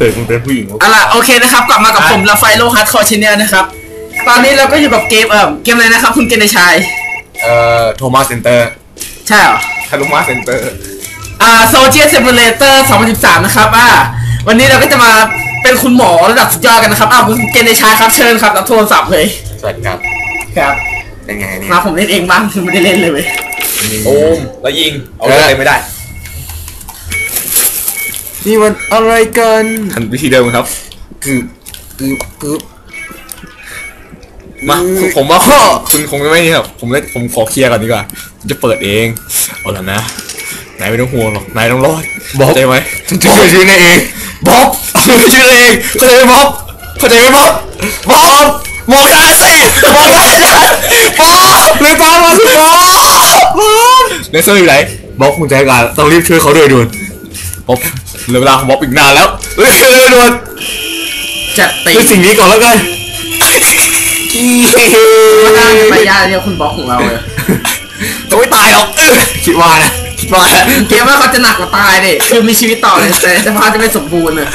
ตื่นมันเป็นผู้หญิงเอาล่ะโอเคนะครับ กลับมากับผมลาไฟโลฮัตคอร์ชเนียนะครับ ตอนนี้เราก็อยู่กับเกมเอ่อเกมอะไรนะครับ คุณเกณฑ์ชัยเอ่อโทมัสเซนเตอร์ใช่เหรอคารุมาเซนเตอร์อ่าโซเชียลเซ u เลเตอร์2013 นะครับอ่าวันนี้เราก็จะมาเป็นคุณหมอระดับสุดยอดกันนะครับอ้าวคุณเกณฑ์ชัยครับเชิญครับรับโทรศัพท์เลยสวัสดีครับครับเป็นไงเนี่ยมาผมเล่นเองบ้างคือไม่ได้เล่นเลยเว้ยโอมแล้วยิงเอาเลยไม่ได้ นี่มันอะไรกันทันวิธีเดิมครับ คือคือคือมาผมว่าคุณคงไม่นี่ครับผมเล่นผมขอเคลียร์ก่อนดีกว่าผมจะเปิดเองเอาละนะนายไม่ต้องห่วงหรอกนายต้องรอดบอกใจไหมฉันจะช่วยชีวิตนายเองบ๊อบช่วยตัวเองเข้าใจไหมบ๊อบเข้าใจไหมบ๊อบบ๊อบมองได้สิมองได้สิบ๊อบลืมตามาสิบ๊อบบ๊อบเลเซอร์อยู่ไหนบอกคุณใจการต้องรีบช่วยเขาด้วยด่วนบ๊อบ เหลือเวลาของบ๊อบอีกนานแล้วเฮ้ยเร็วด่วนจัดตีด้วยสิ่งนี้ก่อนแล้วกันมาได้ไปยาเรียกคุณบล็อกของเราเลยต้องไม่ตายหรอกเออคิดว่านะคิดว่าแล้วเกมว่าเขาจะหนักกว่าตายดิคือมีชีวิตต่อเลยแต่สภาพจะไม่สมบูรณ์เลย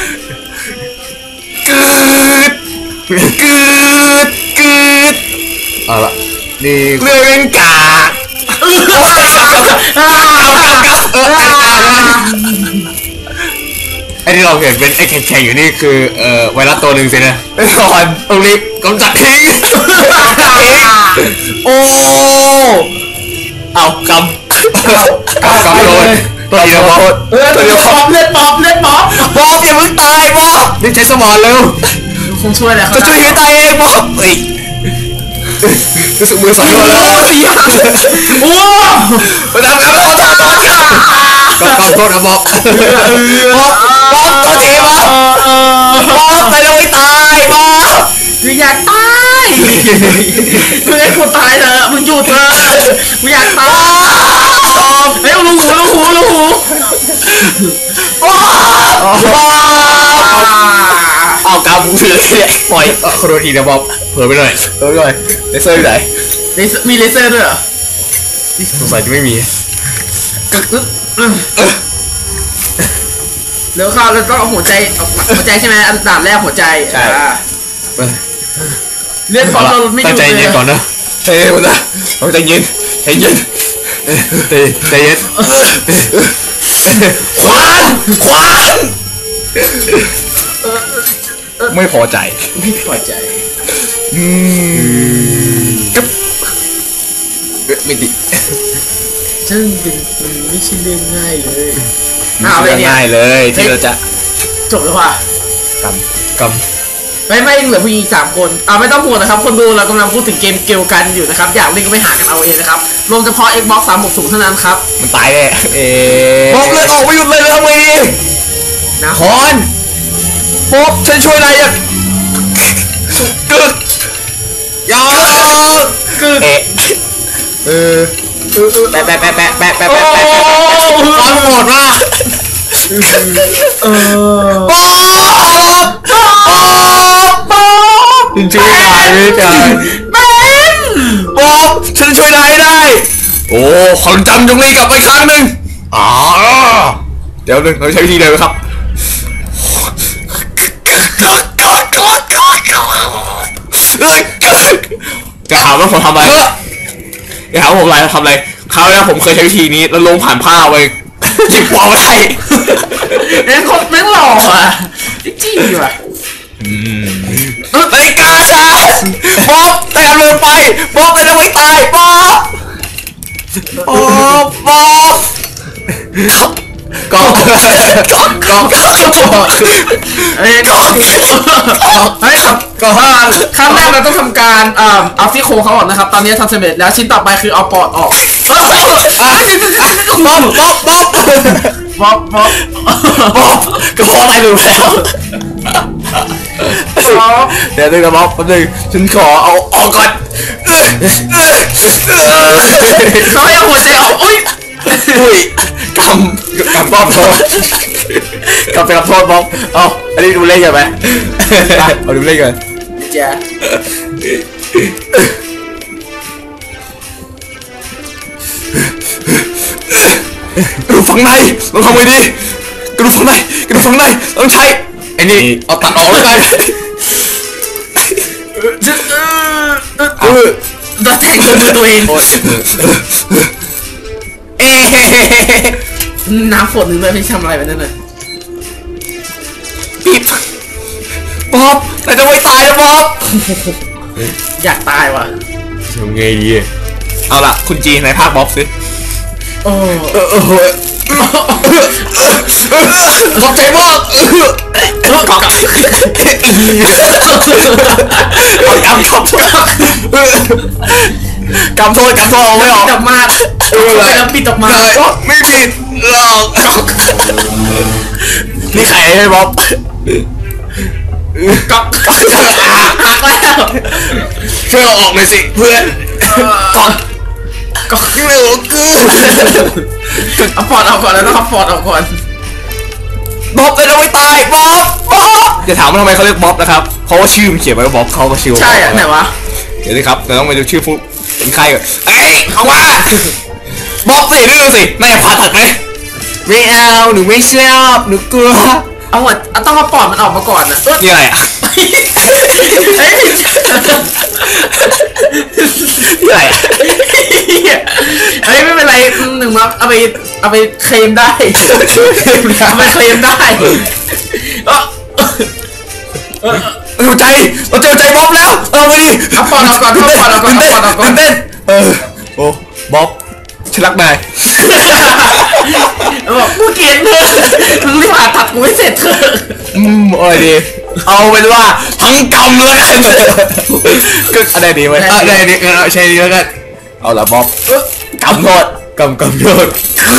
กึดกึดกึดเอาละนี่เรื่องเล่นกา ไอ้ที่เราเห็นเป็นไอ้แข็งๆอยู่นี่คือเอ่อไวรัสตัวหนึ่งสินะไอ้ก่อนต้องรีบกำจัดทิ้งโอ้เอากำกับกับโดนตัวเดียวพอเออเลือดป๊อปเลือดป๊อปเลือดป๊อปบอบอย่าเพิ่งตายบอบนี่ใช้สมองเร็วคงช่วยแหละจะช่วยให้ตายเองบอบเฮ้ยรู้สึกมือสั่นหมดแล้วโอ้มาทำกันแล้วทำ กันก็ขอโทษนะบอกบอบบอบตัวทีบอบบอบไปแล้วไม่ตายบอบกูอยากตายมึงให้กูตายเถอะมึงหยุดเถอะกูอยากตายเฮ้ยลูกหูลูกหูลูกหูบอบเอากำมือเลยปล่อยเออขอโทษทีนะบอกเผลอไปหน่อยเออเลยเลเซอร์อยู่ไหนมีเลเซอร์ด้วยเหรอสงสัยจะไม่มีเดี๋ยวเข้าเราต้องเอาหัวใจออาหัวใจใช่ไหมอันดับแรกหัวใจอ่าเลือดป๊อปเราไม่หตั้ยุงดใจเลยเย็นก่อนนะเฮ้ยมันนะเอาใจเย็นใจเย็นใจใจเย็นขวานขวานไม่พอใจไม่พอใจอืมไม่ดิ ซึ่งเป็นมันไม่ใช่เรื่องง่ายเลยอ้าวอะไรเนี่ย ง่ายเลยที่เราจะจบแล้วว่ะกำกไม่ไม่เหลือผู้หญิงอีกสามคนอ่าไม่ต้องห่วงนะครับคนดูเรากำลังพูดถึงเกมเกลกันอยู่นะครับ อยากเล่นก็ไปหากันเอาเองนะครับรวมเฉพาะ Xbox 360เท่านั้นครับำมันตายแน่เอ๊บอกเลยออกไม่หยุดเลยเลยทำไงดีนะคอนป๊อบฉันช่วยนายยังกึกยา คือเอ๊ะเออ แปะแปะแปะแปะแปะแปะแปะแปะฟังหมดว่าเออป๊อบป๊อบป๊อบจริงๆตายไม่ตายป๊อบฉันช่วยนายได้ โอ้ความจำจงรีกลับไปครั้งหนึ่งอ๋อเดี๋ยวหนึ่งเราใช้วิธีเดิมครับจะถามว่าผมทำอะไร จะถามว่าผมอะไรทำอะไรคราวนี้ผมเคยใช้วิธีนี้แล้วลงผ่านผ้าไปจิบหัวไม่ได้แม่งโคตรแม่งหล่ออะจี้ว่ะนาฬิกาฉันบ๊อบแต่ลืมไปบ๊อบแต่ยังไม่ตายบ๊อบบ๊อบบ๊อบก็ก็ก็ก็เอ้ยก็เฮ้ย ครับก็ขั้นแรกเราต้องทำการเอ่อเอาซี่โครงเขาออกนะครับ ตอนนี้ทำสำเร็จแล้วชิ้นต่อไปคือเอาปอดออกบ๊อบบ๊อบบ๊อบบ๊อบบ๊อบบ๊อบบ๊อบกระเพาะอะไรลืมแล้วบ๊อบเดี๋ยวนึงนะบ๊อบแป๊บนึงฉันขอเอาออกก่อนเออเออเออเขาให้เอาหัวใจออกอุ้ยอุ้ยกำกำบ๊อบโทษกำไปกับโทษบ๊อบเอาอันนี้ดูเล่นกันไหมเอาดูเล่นกันเจ้ากระดูกฝังในต้องทำไงดีกระดูกฝังในกระดูกฝังในต้องใช้ไอ้นี่เอาตัดออกแล้วกันจะเออเออเออจะแทงตัวมือตัวเองโอ้ยเอ๊ะน้ำฝนนึงเลยพี่ทำอะไรไปนั่นน่ะปิ๊บบ๊อบ แต่จะไม่ตายนะบ๊อบอยากตายว่ะทำไงดีเอาล่ะ คุณจีในภาคบ๊อบสิโอ้เออเออขอบใจมากเออขอบเอากำขอบกำโทษกำโทษเอาไม่ออกปิดออกมาเออไปแล้วปิดออกมาไม่ผิดหรอกนี่ใครให้บ๊อบ ก๊อกหักแล้วช่วยเอาออกหน่อยสิเพื่อนก่อนก๊อกเร็วคือเอาปอดออกก่อนแล้วต้องเอาปอดออกก่อนบ๊อบเลยเราไม่ตายบ๊อบบ๊อบจะถามว่าทำไมเขาเรียกบ๊อบนะครับเพราะว่าชื่อมันเขียนไว้ว่าบ๊อบเขาก็ชื่อว่าใช่บ๊อะอบไหนวะเดี๋ยวสิครับเราต้องไปดูชื่อผู้เป็นใครก่อนเอ้ยเอามาบ๊อบสิดูสินายผ่าตัดไหมไม่เอาหนูไม่ชอบหนูกลัว เอาหัวเอาต้องเอาปอดมันออกมาก่อนนะเอ้ยนี่อะไรอะเฮ้ยนี่อะไรอะเฮ้ยไม่เป็นไรหนึ่งมาเอาไปเอาไปเคลมได้เอาไปเคลมได้เอ้อเอ้อหัวใจเราเจอใจบ๊อบแล้ว เอาไปดิเอาปอดออกก่อนเอาปอดออกก่อนตื่นเต้นเอาปอดออกก่อนตื่นเต้นเออโอ้บ๊อบ ฉันรักนายบอกกูเกลียดเธอมึงรีบผ่าตัดกูไม่เสร็จเธออืมอะไรดีเอาเป็นว่าทั้งกำเลยก็อะไรดีไหมอะอะไรดีงั้นเอาใช่ดีแล้วกันเอาละบ๊อบเอ้อกำโทษกำกำโทษคื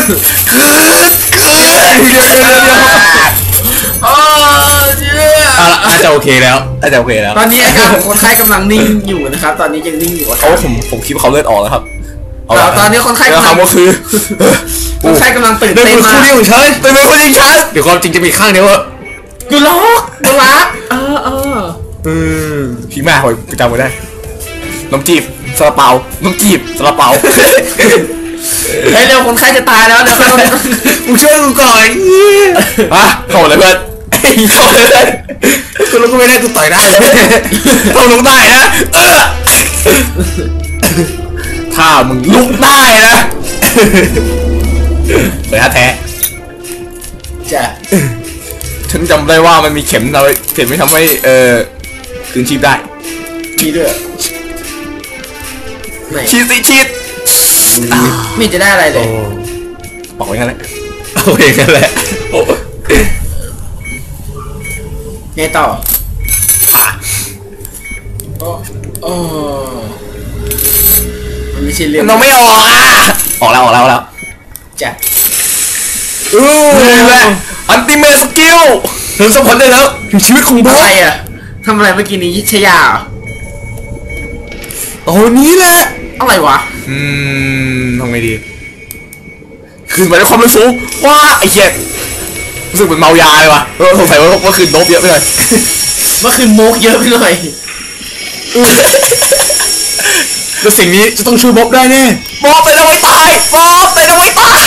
นคืนคืนเดี๋ยวเดี๋ยวเดี๋ยวเดี๋ยวโอ้เจ้เอาละน่าจะโอเคแล้วน่าจะโอเคแล้วตอนนี้อาการของคนไข้กำลังนิ่งอยู่นะครับ ตอนนี้ยังนิ่งอยู่อะเขาผมผมคิดว่าเขาเลือดออกแล้วครับ เาละตอนนี้คนไข้แล้วกำลังคำว่าคือคนไข้กำลังตื่นเป็นเต้นคนมาคู่กนี้ของฉันเป็นคนคู่นี้ของฉันเดี๋ยวความจริงจะมีข้างเดียวว่ากูล็อกกูรักเออเอออืมพี่แม่หอยจำไว้ได้น้ำจีบซาลาเปาน้ำจีบซาลาเปาเฮ้ยเร็วคนไข้จะตายแล้วเดี๋ยวเขามึงช่วยกูก่อนอะเข้าเลยเพื่อนเข้าเลยเพื่อนกูรู้กูไม่ได้กูต่อยได้เลยต้องลุกได้นะเออ ถ้ามึงลุกได้นะเลยฮะแท้จะฉันจำได้ว่ามันมีเข็มอะไรเข็มไม่ทำให้เออคืนชีพได้มีด้วยไหนชีดสิชีดไมีจะได้อะไรเลยบอกไว้งั้นแหละโอเคงั้นแหละโอ้ไงต่ออะโอ้ โอ้มันไม่ใช่เรื่อมังนต้องไม่ออกอะออกแล้วออกแล้วออกแล้วจ้ะอู้นี่แหละอันติเมทสกิลถึงสมผลได้แล้วถึงชีวิตของบออะสไรอะทำอะไรเมื่อกี้นี้ชยาเหรอโอ้นี้แหละอะไรวะ อืมทำไงดี คืนมาด้วยความรู้สูงว้าไอ้เหี้ยรู้สึกเหมือนเมายาเลยว่ะเออสงสัยว่าว่าคืนโดบเยอะไปหน่อยเมื่อคืนโมกเยอะไปหน่อย แล้วสิ่งนี้จะต้องช่วยบ๊อบได้แน่บ๊อบไปแล้วไม่ตายบ๊อบไปแล้วไม่ตาย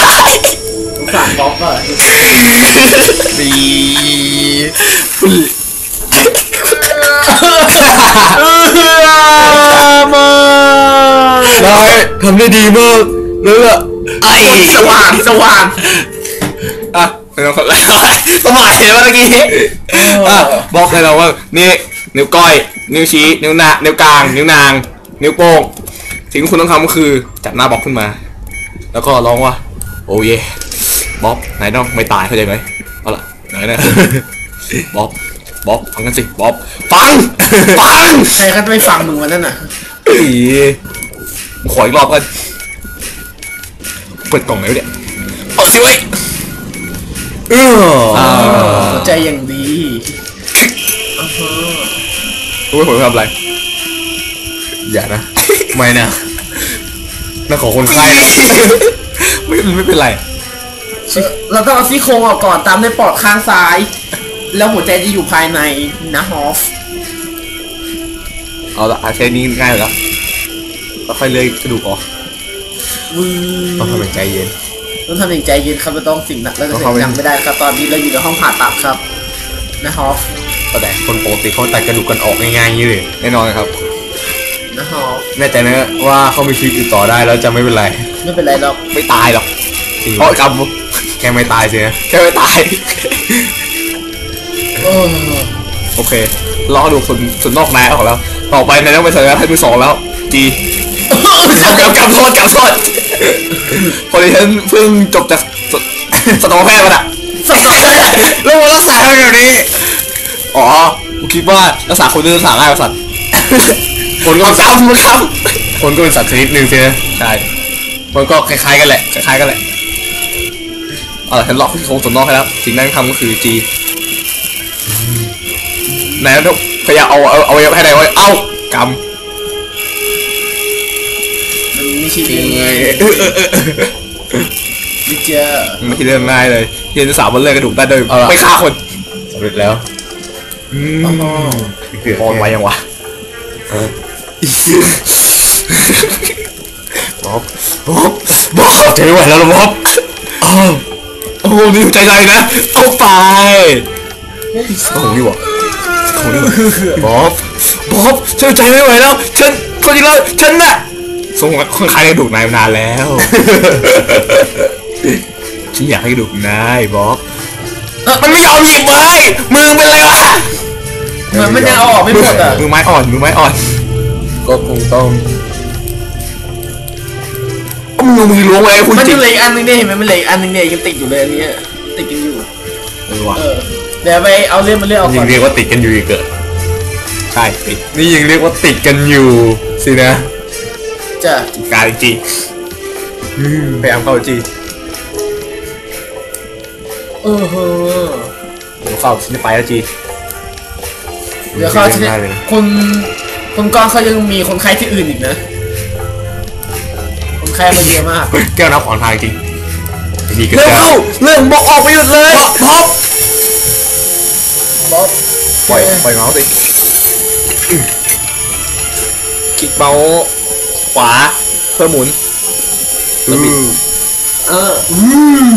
ฝากบ๊อบอะดีมานายทำได้ดีมากเลยล่ะไอ้สว่างสว่างอะไม่ต้องคนละต้องมาเห็นเมื่อกี้อะบอกเลยเราว่านี่นิ้วก้อย นิ้วชี้ นิ้วหน้านิ้วกลาง นิ้วนาง นิ้วโป้งสิ่งที่คุณต้องทำก็คือจับหน้าบ๊อบขึ้นมา แล้วก็ร้องว่า โอ้เย่บ๊อบนายต้องไม่ตายเข้าใจไหมเอาล่ะไหนนะบ๊อบบ๊อบฟังกันสิบ๊อบฟังฟังใครเขาจะไม่ฟังมึงวันนั้นน่ะอีขออีกรอบกันเปิดกล่องไหนวะเนี่ยเปิดสิเว้ยเออใจอย่างดีรู้ไหมผมทำอะไร อย่านะ ไม่นะน่าขอคนไข้นะไม่ไม่เป็นไร เราต้องเอาซี่โครงออกก่อนตามด้วยปอดข้างซ้าย แล้วหัวใจจะอยู่ภายในนะฮอฟเอาละอาใช้นี้ง่ายอยู่แล้วแล้วค่อยเลื่อยกระดูกออกวืต้องทำอย่างใจเย็นต้องทำอย่างใจเย็นครับเราต้องสิ่งหนักเราจะต้องเสียเข้าไปงดังไม่ได้ครับตอนนี้เราอยู่ในห้องผ่าตัดครับนะฮอฟก็แต่คนปกติเขาตัดกระดูกกันออกง่ายๆอย่างนี้เลยแน่นอนครับ นะฮอฟแน่ใจนะว่าเขามีชีวิตอยู่ต่อได้แล้วจะไม่เป็นไร ไม่เป็นไรหรอกไม่ตายหรอกจริงเพราะกรรมแค่ไม่ตายสินะแค่ไม่ตายเออโอเครอดูคนส่วนนอกนายออกแล้ว ต่อไปนายต้องไปสัญญาให้มือสองแล้วจีกำกำโทษกำโทษพอดีฉันเพิ่งจบจากสสตวแพทย์มาอะสับสนแล้วมารักษาแบบนี้ อ๋อกูคิดว่ารักษาคนนึงรักษาง่ายกว่าสัตว์ คนก็เอาเป็นสัตว์คำมึงคคนก็เป็นสัตว์ชนิดหนึ่งสินะำใช่ มันก็คล้ายๆกันแหละ คล้ายๆกันแหละ เอาล่ะฉันล็อกที่โครงส่วนนอกให้แล้ว สิ่งนั้นทำก็คือ G ไหนายต้องพยายามเอาเอาเอาไว้ให้ได้ไว้เอ้ากำมันไม่ใช่เรื่องง่ายไม่เจอไม่ใช่เรื่องง่ายเลยเรียนสาวมันเลื่อนกระดูกได้โดยไม่ฆ่าคนสำเร็จแล้วอ๋อเกือบมองไว้ยังวะ บ๊อบบ๊อบบ๊อบใจไม่ไหวแล้วล่ะบ๊อบอ้าวโอ้มีหัวใจใจนะเอาไปโอ้โหนี่หวะโอ้โหนี่หวะบ๊อบบ๊อบฉันใจไม่ไหวแล้ว ฉันคนจริงแล้วฉันน่ะสงคนคล้ายกระดูกนายมานานแล้ว ฉันอยากให้กระดูกนายบ๊อบมันไม่ยอมหยิบเลยมือเป็นไรวะเหมือนมันยังเอาออกไม่หมดอะมือไม้อ่อนมือไม้อ่อน ก็คงต้องเอามือมือล้วงไว้คุณมันจริยังงเหลืออีกอันนึงเนี่ยเห็นไหมมันเหลืออีกอันนึงเนี่ยยังติดอยู่เลยอันเนี้ยติดกันอยู่ เออว่ะเออ เดี๋ยวไปเอาเลื่อนมาเลื่อนเอายัก่องนเรียกว่าติดกันอยู่อีกเหรอใช่ติดนี่ยังเรียกว่าติดกันอยู่สินะจะการจริงพยายามเข้าจีเออเฮ้อเดี๋ยวเข้าฉันจะไปแล้วจีเดี๋ยวเขาจะได้เลยนะคน คนก้อนเขายังมีคนไข้ที่อื่นอีกนะ คนไข้มาเยอะมากแก้วน้ำขวางทางจริงนี่ก็เร็วแก้เข้าวเรื่องบอกออกไปหยุดเลยพอบบ๊อบปล่อยปล่อยเมาส์สิคลิกเมาส์ขวาเพื่อหมุน อืมเอออื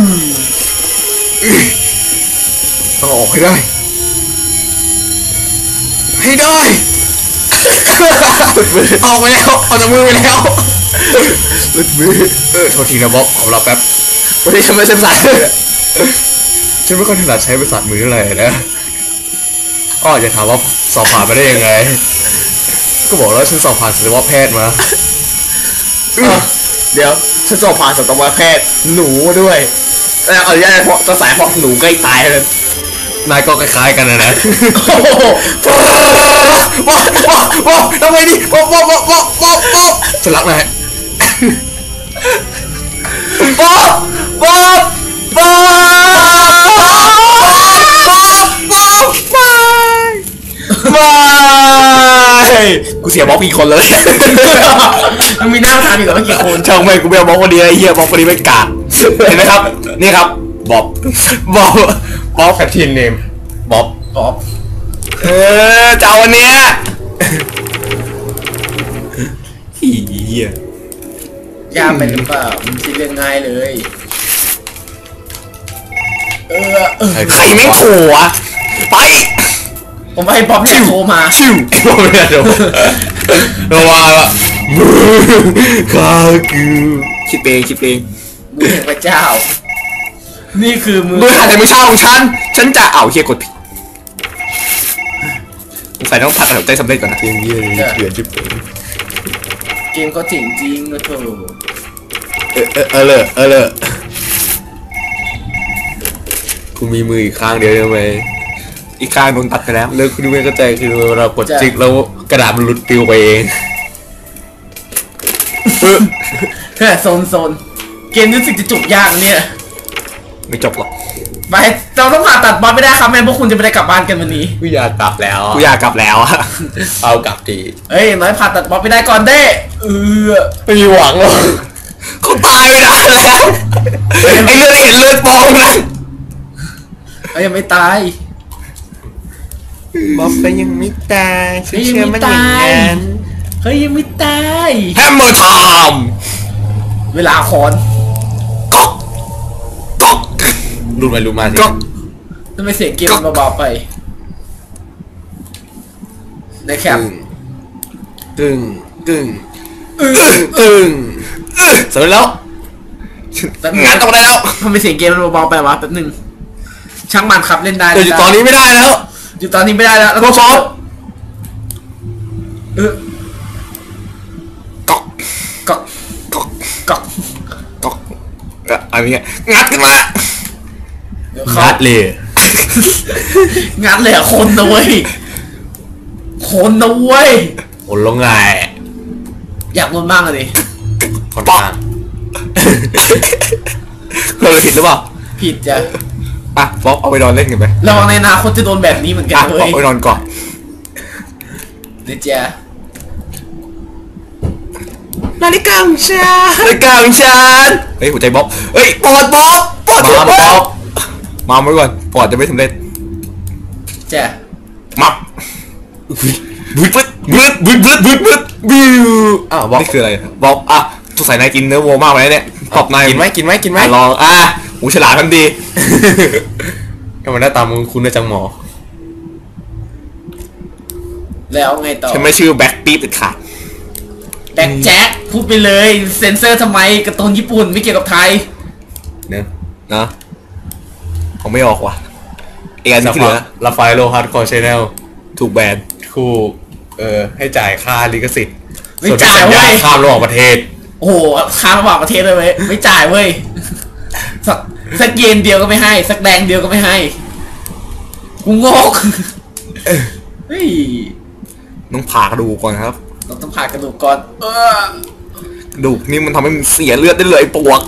มต้องเอาออกให้ได้ ให้ได้ ออกไปแล้วออกจากมือไปแล้วหลุดมือเออโทษทีนะบ๊อบขอรับแป๊บวันนี้ฉันไม่เส้นสายเลยฉันไม่ค่อยถนัดใช้ประสาทมือเท่าไหร่นะอ้อจะถามว่าสอบผ่านมาได้ยังไง ก็บอกแล้วฉันสอบผ่านสัตวแพทย์มาเดี๋ยวฉันสอบผ่านสัตวแพทย์หนูด้วยแต่เอาอย่างนี้เพราะจะสายเพราะหนูใกล้ตายเลยนายก็คล้ายๆกันนะนะ โอ้โหว้าวว้าวว้าวทำไมดิว้าวว้าวว้าวว้าวว้าวว้าวฉันรักนายว้าวว้าวว้าวว้าวว้าวว้าวไม่กูเสียบล็อกอีกคนเลยมันมีหน้าทางอยู่กับไม่กี่คนช่างไม่กูไม่เอาบล็อกคนเดียวไอ้เหี้ยบล็อกคนนี้ไม่กากเห็นไหมครับ นี่ครับบ๊อบบ๊อบบ๊อบแคททีนเนมบ๊อบบ๊อบ เออเจ้าวันเนี้ยอีเหี้ยยากไปหรือเปล่ามันไม่ใช่เรื่องง่ายเลย เออเออใครไม่งโถวะไปผมให้บ๊อบเนี่ยโทรมาชิวไอ้พวกเนี่ยเดี๋ยวระวังละมือข้าคือคิดเองคิดเองมือแห่งพระเจ้า นี่คือมือด้วยหาแต่ไม่เช่าของฉัน ฉันจะเอาเฮียกดผิด สงสัยต้องผัดหัวใจสำเร็จก่อนนะเกมเยี่ยนี่เถื่อนชิบเป๋งเกมก็เจ๋งจริงนะเธอเออเออเออเลยเออเลยกูมีมืออีกข้างเดียวใช่ไหมอีกข้างโดนตัดไปแล้วแล้วคุณไม่เข้าใจคือเรากดจิกแล้วกระดาษมันหลุดปลิวไปเองเฮ้ยโซนโซนเกมรู้สึกจะจบยากเนี่ยไม่จบหรอก ไปเราต้องผ่าตัดบอสไม่ได้ครับแม่พวกคุณจะไม่ได้กลับบ้านกันวันนี้ กูอยากกลับแล้วกูอยากกลับแล้วอะเอากลับทีเฮ้ยอย่างน้อยผ่าตัดบอสไม่ได้ก่อนเด้เออไม่มีหวังหรอกเขาตายไปนานแล้วไอ้เลือดเห็นเลือดฟองนะเอ้ยยังไม่ตาย บ๊อบก็ยังไม่ตายเฮ้ยยังไม่ตายเฮ้ยยังไม่ตาย แฮมเมอร์ไทม์เวลาคอน ก๊อกรู้ไหมรู้มาสิก๊อกทำไมเสียงเกมมันเบาๆไปในแคปกึ่งกึ่งกึ่งกึ่งเสร็จแล้วแป๊บนึงานตรงได้แล้วทำไมเสียงเกมมันเบาๆไปวะแป๊บนึงช่างมันครับเล่นได้เดี๋ยวอยู่ตอนนี้ไม่ได้แล้ว อยู่ตอนนี้ไม่ได้แล้วแล้วพก็วกซอฟเออก๊อกก๊อกก๊อกก๊อกก๊อกอะอันนี้งัดขึ้นมาเดี๋ยวเขา งัดเลยงัดเลยอะคนนะเว้ยคนนะเว้ยผลลงไงอยากมันมากเลยดิค่อนข้างเราเลยผิดหรือเปล่าผิดจ้ะอะบ๊อบเอาไปนอนเล่นกันไหมระวังในอนาคตจะโดนแบบนี้เหมือนกัอะนบ๊เว้อบยไปนอนก่อนเดี๋ยวจ้ะนาฬิกาของฉันนาฬิกาของฉันเฮ้ยหัวใจบ๊อบเฮ้ยปอดบ๊อบปอดมาบ๊บ๊ออบบ มาไว้ก่อนปอดจะไม่สำเร็จจ้ะมับบึดบึดบึดบึดบึดบึดบึดบิวอ้าวบ๊อบนี่คืออะไรบ๊อบอะสงสัยนายกินเนื้อวัวมากเลยเนี่ยขอบนายกินไหมกินไหมกินไหมอะลองอะหูฉลาดทันดีทำไมหน้าตามึงคุ้นนะจังหมอ แล้วไงต่อฉันไม่ชื่อแบ็คปี๊ดเด็ดขาดแบ็คแจ็คพูดไปเลย เซ็นเซอร์ทำไมการ์ตูนญี่ปุ่นไม่เกี่ยวกับไทยเนอะนะ ผมไม่ออกว่ะอีกอันหนึสังกที่เหพัลืกอลาฟายโลฮาร์ดคอร์ชแนลถูกแบนคู่เอ่อให้จ่ายค่าลิขสิทธิ์ไม่ส่วนที่จ่ายสัญญาเว้ยข้ามระหว่างประเทศ โอ้โหค้างระหว่างประเทศเลยเว้ยไม่จ่ายเว้ยสักสักเยนเดียวก็ไม่ให้ สักแดงเดียวก็ไม่ให้กูงกเฮ้ยต้องผ่ากระดูกก่อนครับเราต้องผ่ากระดูกก่อน เออกระดูกนี่มันทำให้มึงเสียเลือดได้เลยไอ้ปวก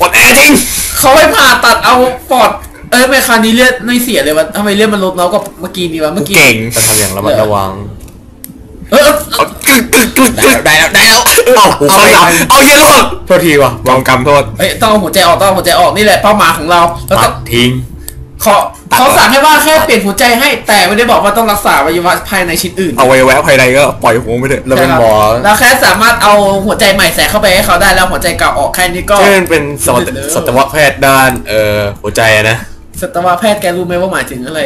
อดแอจริง เขาให้ผ่าตัดเอาปอด เอ้ยไม่คราวนี้เลือดไม่เสียเลยวะทำไมเลือดมันลดน้อยกว่าเมื่อกี้นี่วะกูเมื่อกี้เก่งจะทำอย่างระมัดระวังเออเออเอากึกกึกกึกกึกได้แล้วได้แล้วเอาเอาเอาไปเอาเอาเหี้ยลูกโทษทีว่ะวางกรรมโทษเอ้ยต้องเอาหัวใจออกต้องเอาหัวใจออกนี่แหละเป้าหมายของเราแล้วตัต้อดงทิ้ง เขาเขาสั่งให้ว่าแค่เปลี่ยนหัวใจให้แต่ไม่ได้บอกว่าต้องรักษาอวัยวะภายในชิ้นอื่นเอาไว้แวะภายในก็ปล่อยหัวไปเถอะเราเป็นใช่ครับหมอเราแค่สามารถเอาหัวใจใหม่ใส่เข้าไปให้เขาได้แล้วหัวใจเก่าออกแค่นี้ก็ที่มันเป็นสัตวเดี๋ยวสัตวแพทย์ด้านเอ่อหัวใจอะนะสัตวแพทย์แกรู้ไหมว่าหมายถึงอะไร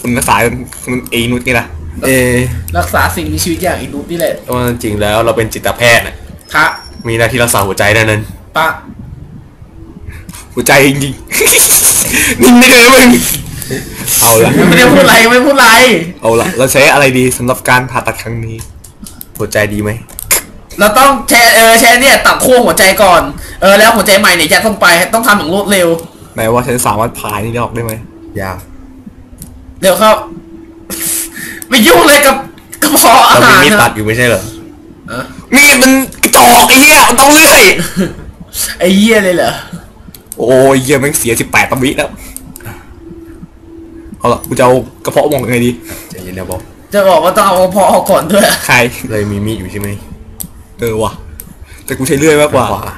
คุณรักษาคุณเอนุชนี่นะเออรักษาสิ่งมีชีวิตอย่างอินุสนี่แหละว่าจริงแล้วเราเป็นจิตแพทย์น่ะพระมีหน้าที่รักษาหัวใจนั่นนั่นปะหัวใจจริงๆ นิ่งไม่เลยมึงเอาละไม่ได้พูดอะไรไม่พูดอะไรเอาละเราใช้อะไรดีสำหรับการผ่าตัดครั้งนี้ หัวใจดีไหมเราต้องแช่เออแช่เนี่ยตัดขั้วหัวใจก่อนเออแล้วหัวใจใหม่เนี่ยยัดลงไปต้องทำอย่างรวดเร็วไหนว่าฉันสามารถผ่านี่ได้ออกได้ไหมยากเดี๋ยวครับไม่ยุ่งเลยกับกระเพาะอาเรามีหารมีดตันะดอยู่ไม่ใช่เหรออะมีดมันกระจอกไอ้เหี้ยมันต้องเลื่อย ไอ้เหี้ยเลยเหรอ โอ้ยเหี้ยแม่งเสียสิบแปดตำวิแล้ว เอาละกูจะเอากระเพาะมองยังไงดี ใจเย็นนะบอกจะบอกว่าต้องเอากระเพาะออกก่อนด้วย ใคร เลยมีมีดอยู่ใช่ไหมเออว่ะ แต่กูใช้เลื่อยมากกว่าทางขวา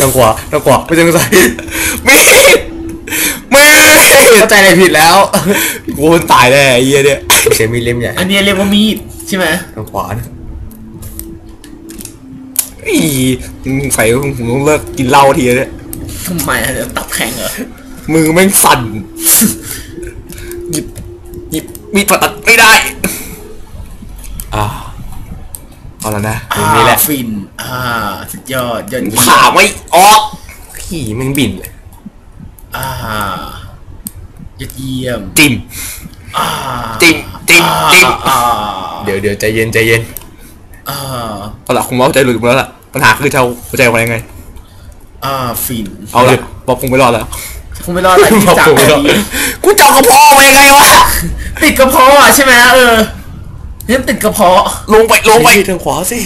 ทางขวาทางขวาไม่ใช่ทางซ้ายมีดมีดเข้าใจอะไรผิดแล้วกูคนตายแน่ไอ้เหี้ยเนี่ยไม่ใช่มีดเล่มใหญ่อันนี้เรียกว่ามีดใช่ไหมทางขวานะ อีใส่ผมต้องเลิกกินเหล้าทีเนี่ยทำไมอะเดี๋ยวตับแข็งเหรอมือแม่งสั่นหยิบหยิบมีดผ่าตัดไม่ได้อ่าเอาแล้วนะตรงนี้แหละอ่าฟิน อ่า สุดยอดยอดเยี่ยผ่ามไม่ออกขี่แม่งบินเลยอ่ายอดเยี่ยมจิ้มอ่าจิ้มจิ้มจิ้มอ่าเดี๋ยวเดี๋ยวใจเย็นใจเย็นอ่าเอาละคงว่าใจหลุดหมดแล้วล่ะ ปัญหาคือจะเอาหัวใจออกมายังไง อ่าฟินเอาละบอกคงไม่รอดแล้ว คงไม่รอดอะไรที่จากแบบนี้กูจะเอากระเพาะออกมายังไงวะ ติดกระเพาะอะใช่ไหมเออเนี่ยติดกระเพาะลงไปลงไปทางขวาสิ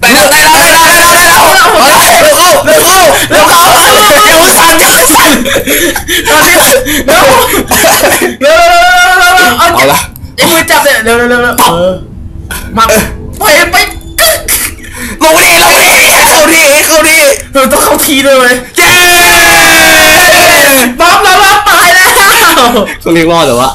ได้แล้วได้แล้วได้แล้วได้แล้วได้แล้วเร็วเข้าเร็วเข้าเร็วเข้าเร็วสั่นเร็วสั่นตอนนี้เร็วเร็วเร็วเร็วเร็วเร็วเอาละไอ้มือจับเนี่ยเร็วเร็วเร็วเร็วเออมาไปไปกึ๊ก ลงไปดิลงไปดิเข้าทีเข้าทีเออต้องเข้าทีด้วยไหมเย้บ๊อบเราเราตายแล้วเขาเรียกรอดเหรอวะ